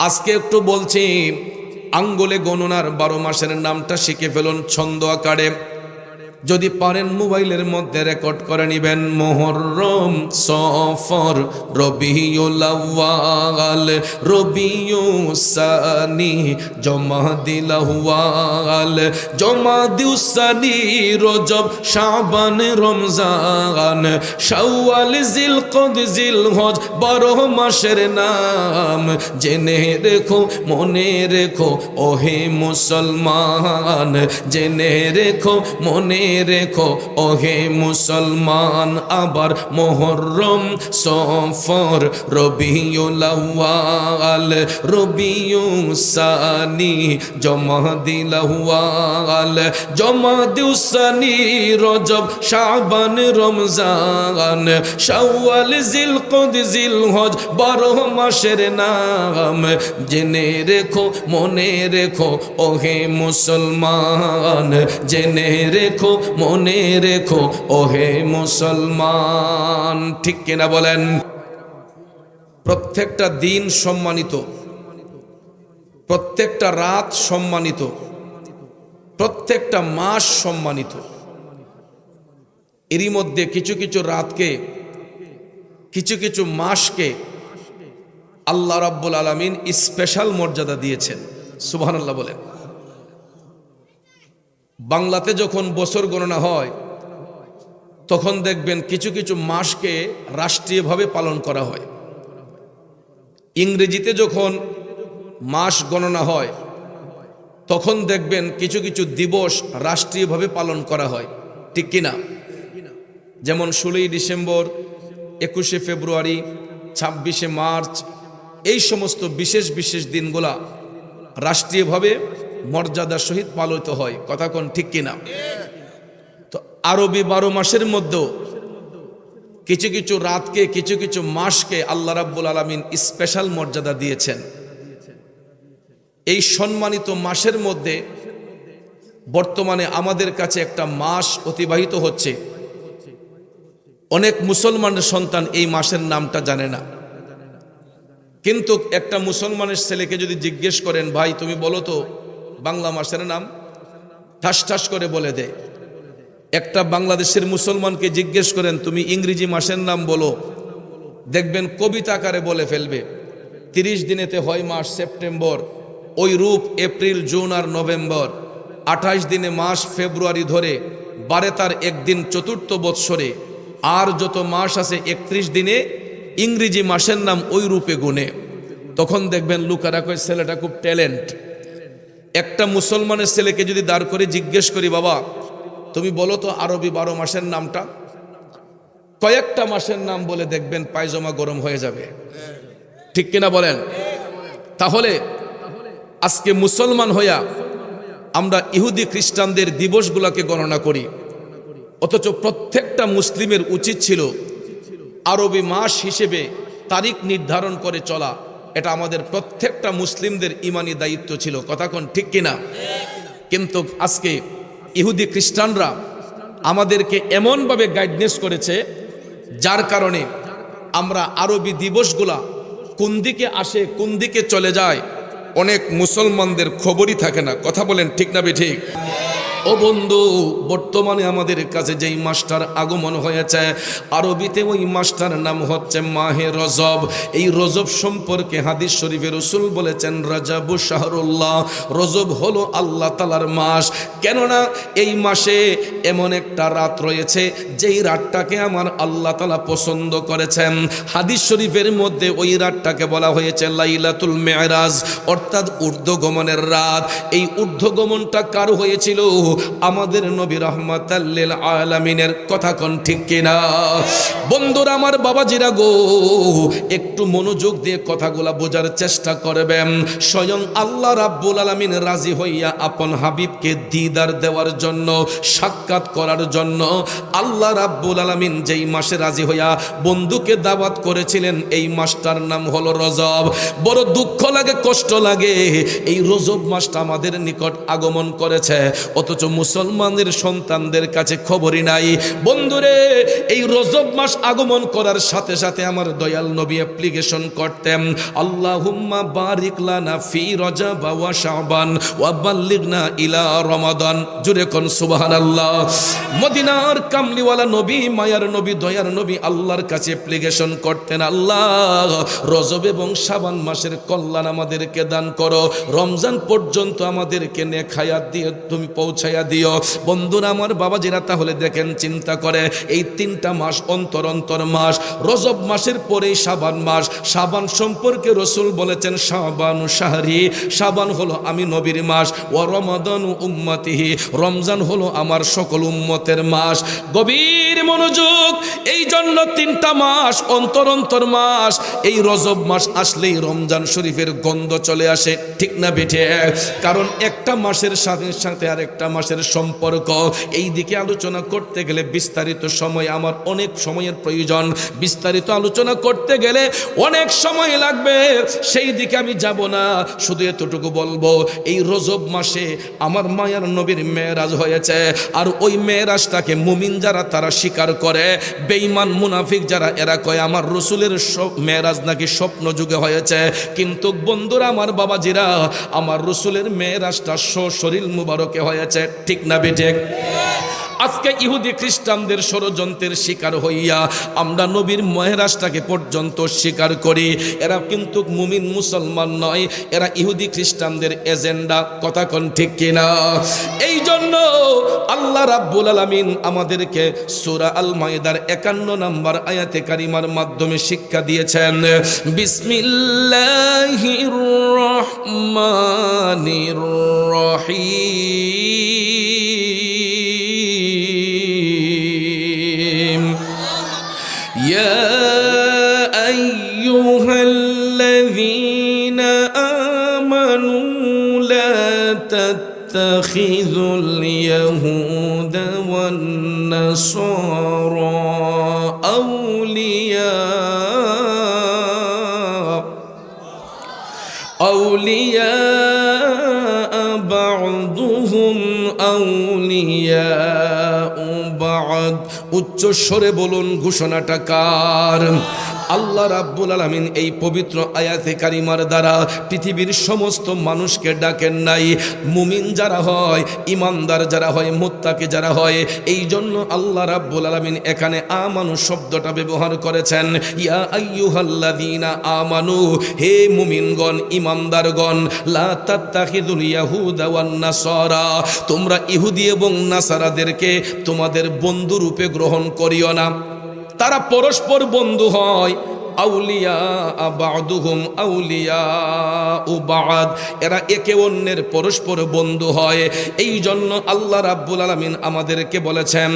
আজকে একটু বলছি আঙ্গুলে গণনার বারো মাসের নামটা শিখে ফেলুন ছন্দ আকারে যদি পারেন মোবাইলের মধ্যে রেকর্ড করে নিবেন। মোহরম সফর রবিউল আউয়াল জমা দিলাহুয়াল জমা দিউসানি রজব শাবান রমজান, শাওয়াল জিল হজ বারো মাসের নাম। জেনে রেখো, মনে রেখো, ওহে মুসলমান, জেনে রেখো, মনে রেখো, ওহে মুসলমান, আবার মোহরম সফর, রবিউল আউয়াল রবিউসানি জমা দিলাহুয়াল জমা দিউসানি রজব শাবান, রমজান, শাওয়াল জিল হজ বারো মাসের নাম। জেনে রেখো, মনে রেখো, ওহে মুসলমান, জেনে রেখো মনে রেখো, ওহে মুসলমান। ঠিক কিনা বলেন? প্রত্যেকটা দিন সম্মানিত, প্রত্যেকটা রাত সম্মানিত, প্রত্যেকটা মাস সম্মানিত। এরই মধ্যে কিছু কিছু রাতকে, কিছু কিছু মাসকে আল্লাহ রাব্বুল আলমিন স্পেশাল মর্যাদা দিয়েছেন। সুবহানাল্লাহ বলেন। বাংলাতে যখন বছর গণনা হয়, তখন দেখবেন কিছু কিছু মাসকে রাষ্ট্রীয়ভাবে পালন করা হয়। ইংরেজিতে যখন মাস গণনা হয়, তখন দেখবেন কিছু কিছু দিবস রাষ্ট্রীয়ভাবে পালন করা হয়। ঠিক কিনা? যেমন ষোলোই ডিসেম্বর, একুশে ফেব্রুয়ারি, ছাব্বিশে মার্চ, এই সমস্ত বিশেষ বিশেষ দিনগুলা রাষ্ট্রীয়ভাবে মর্যাদার সহিত পালিত হয়। কথা কোন ঠিক কিনা? তো আরবি বারো মাসের মধ্যেও কিছু কিছু রাতকে, কিছু কিছু মাসকে আল্লাহ রাব্বুল আলমিন স্পেশাল মর্যাদা দিয়েছেন। এই সম্মানিত মাসের মধ্যে বর্তমানে আমাদের কাছে একটা মাস অতিবাহিত হচ্ছে। অনেক মুসলমানের সন্তান এই মাসের নামটা জানে না। কিন্তু একটা মুসলমানের ছেলেকে যদি জিজ্ঞেস করেন, ভাই, তুমি বলো তো বাংলা মাসের নাম ঠাস ঠাস করে বলে দেয় একটা বাংলাদেশের মুসলমানকে জিজ্ঞেস করেন, তুমি ইংরেজি মাসের নাম বলো। দেখবেন কবিতা আকারে বলে ফেলবে। তিরিশ দিনেতে হয় মাস সেপ্টেম্বর, ওই রূপ এপ্রিল, জুন আর নভেম্বর। আঠাশ দিনে মাস ফেব্রুয়ারি ধরে, বারে তার একদিন চতুর্থ বৎসরে। আর যত মাস আছে একত্রিশ দিনে, ইংরেজি মাসের নাম ওই রূপে গুনে। তখন দেখবেন লুকারা ছেলেটা খুব ট্যালেন্ট। একটা মুসলমানের ছেলেকে যদি দাঁড় করে জিজ্ঞেস করি, বাবা, তুমি বলো তো আরবি বারো মাসের নামটা? কয়েকটা মাসের নাম বলে দেখবেন পায়জমা গরম হয়ে যাবে। ঠিক কিনা বলেন? তাহলে আজকে মুসলমান হইয়া আমরা ইহুদি খ্রিস্টানদের দিবসগুলোকে গণনা করি। অথচ প্রত্যেকটা মুসলিমের উচিত ছিল আরবি মাস হিসেবে তারিখ নির্ধারণ করে চলা। এটা আমাদের প্রত্যেকটা মুসলিমদের ইমানি দায়িত্ব ছিল। কথা কোন ঠিক কিনা? কিন্তু আজকে ইহুদি খ্রিস্টানরা আমাদেরকে এমনভাবে গাইডনেস করেছে, যার কারণে আমরা আরবি দিবসগুলা কোন দিকে আসে, কোন দিকে চলে যায়, অনেক মুসলমানদের খবরই থাকে না। কথা বলেন ঠিক না বে ঠিক? ও বন্ধু, বর্তমানে আমাদের কাছে যেই মাস্টার আগমন হয়েছে, আরবিতে ওই মাস্টার নাম হচ্ছে মাহে রজব। এই রজব সম্পর্কে হাদিস শরীফের রসুল বলেছেন, রাজাবু শাহরুল্লাহ, রজব হলো আল্লাহ তালার মাস। কেননা এই মাসে এমন একটা রাত রয়েছে, যেই রাতটাকে আমার আল্লাহ তালা পছন্দ করেছেন। হাদিস শরীফের মধ্যে ওই রাতটাকে বলা হয়েছে লাইলাতুল মেয়রাজ অর্থাৎ ঊর্ধ্বগমনের রাত। এই ঊর্ধ্বগমনটা কার হয়েছিল? আমাদের নবী রহমতাল্লিল আলামিনের কথা কন ঠিক কিনা? বন্ধুরা, আমার বাবাজিরা গো, একটু মনোযোগ দিয়ে কথাগুলা বোঝার চেষ্টা করবেন। স্বয়ং আল্লাহ রাব্বুল আলামিন রাজি হইয়া আপন হাবিবকে দিদার দেওয়ার জন্য, সাক্ষাৎ করার জন্য আল্লাহ রাব্বুল আলামিন যেই মাসে রাজি হইয়া বন্ধুকে দাওয়াত করেছিলেন, এই মাসটার নাম হলো রজব। বড় দুঃখ লাগে, কষ্ট লাগে। এই রজব মাসটা আমাদের নিকট আগমন করেছে। অথচ অথচ মুসলমানদের সন্তানদের কাছে খবরই নাই। বন্ধুরে, এই রজব মাস আগমন করার সাথে সাথে আমার দয়াল নবী অ্যাপ্লিকেশন করতেন। আল্লাহুম্মা বারিক লানা ফি রজব ওয়া শাবান ওয়া বাল্লিগনা ইলা রমাদান। জুরে কোন সুবহানাল্লাহ। মদিনার কামলিওয়ালা নবী, মায়ার নবী, দয়ার নবী আল্লাহর কাছে অ্যাপ্লিকেশন করতেন। আল্লাহ, রজব এবং শাবান মাসের কল্যাণ আমাদেরকে দান করো। রমজান পর্যন্ত আমাদেরকে নে খায়াত দিয়ে তুমি পৌঁছাইয়া দিও। বন্ধুরা, আমার বাবাজিরা তাহলে দেখেন, চিন্তা করে, এই তিনটা মাস অন্তর অন্তর মাস, রজব মাসের পরেই সাবান মাস। সাবান সম্পর্কে রসুল বলেছেন সাবান সাহারি সাবান হলো আমি নবীর মাস ও রমাদান উম্মতিহি, রমজান হলো আমার সকল উম্মতের মাস। গভীর মনোযোগ। এই জন্য তিনটা মাস অন্তর অন্তর মাস, এই রজব মাস আসলেই রমজান শরীফের গন্ধ চলে আসে, ঠিক না বেঠে? কারণ একটা মাসের সাথে সাথে আর একটা মাসের সম্পর্ক। এই দিকে আলোচনা করতে গেলে বিস্তারিত সময় আমার অনেক সময়ের প্রয়োজন। বিস্তারিত আলোচনা করতে গেলে অনেক সময় লাগবে। সেই দিকে আমি যাব না, শুধু এতটুকু বলব, এই রজব মাসে আমার মায়ার নবীর মেয়েরাজ হয়েছে। আর ওই মেয়েরাজটাকে মুমিন যারা, তারা স্বীকার করে, বেঈমান মুনাফিক যারা, এরা কয়, আমার রসুলের মেয়েরাজ নাকি স্বপ্ন যুগে হয়েছে। কিন্তু বন্ধুরা, আমার বাবাজিরা, আমার রসুলের মেয়েরাজটা শরীর মুবারকে হয়েছে। ঠিক না বেঠে আজকে ইহুদি খ্রিস্টানদের ষড়যন্ত্রের শিকার হইয়া আমরা নবীর মহেরাজটাকে পর্যন্ত স্বীকার করি। এরা কিন্তু মুমিন মুসলমান নয়, এরা ইহুদি খ্রিস্টানদের এজেন্ডা। কথা কোন ঠিক কিনা? এই জন্য আল্লাহ রাব্বুল আলামিন আমাদেরকে সূরা আল মাইদার একান্ন নম্বর আয়াতে কারিমার মাধ্যমে শিক্ষা দিয়েছেন, বিসমিল্লাহির রহমানির রহিম। أيها الذين آمنوا لا تتخذوا اليهود والنصارى أولياء أولياء بعضهم أولياء উচ্চস্বরে বলুন ঘোষণাটা কার? আল্লাহ রাব্বুল আলামিন এই পবিত্র আয়াতে কারিমার দ্বারা পৃথিবীর সমস্ত মানুষকে ডাকেন নাই। মুমিন যারা হয়, ইমানদার যারা হয়, মুত্তাকি যারা হয় এই জন্য আল্লাহ রাব্বুল আলামিন এখানে আমানু শব্দটা ব্যবহার করেছেন। ইয়া আইয়ুহাল্লাযীনা আমানু, হে মুমিনগণ, ইমানদারগণ, লা তাত্তাখিদুল তোমরা ইহুদি এবং নাসারাদেরকে তোমাদের বন্ধুরূপে গ্রহণ করিও না। তারা পরস্পর বন্ধু হয়। আউলিয়া বাদুহুম আউলিয়া ও এরা একে অন্যের পরস্পর বন্ধু হয়। এই জন্য আল্লাহ রাব্বুল আলামিন আমাদেরকে বলেছেন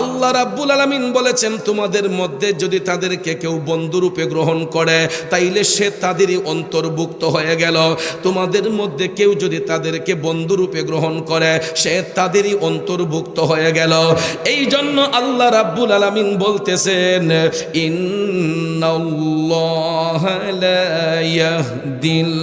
আল্লাহ রাব্বুল আলামিন বলেছেন, তোমাদের মধ্যে যদি তাদেরকে কেউ বন্ধুরূপে গ্রহণ করে, তাইলে সে তাদেরই অন্তর্ভুক্ত হয়ে গেল। তোমাদের মধ্যে কেউ যদি তাদেরকে বন্ধুরূপে গ্রহণ করে, সে তাদেরই অন্তর্ভুক্ত হয়ে গেল। এই জন্য আল্লাহ রাব্বুল আলামিন বলতেছেন, ইন্নাল্লাহ লা ইয়াহদিল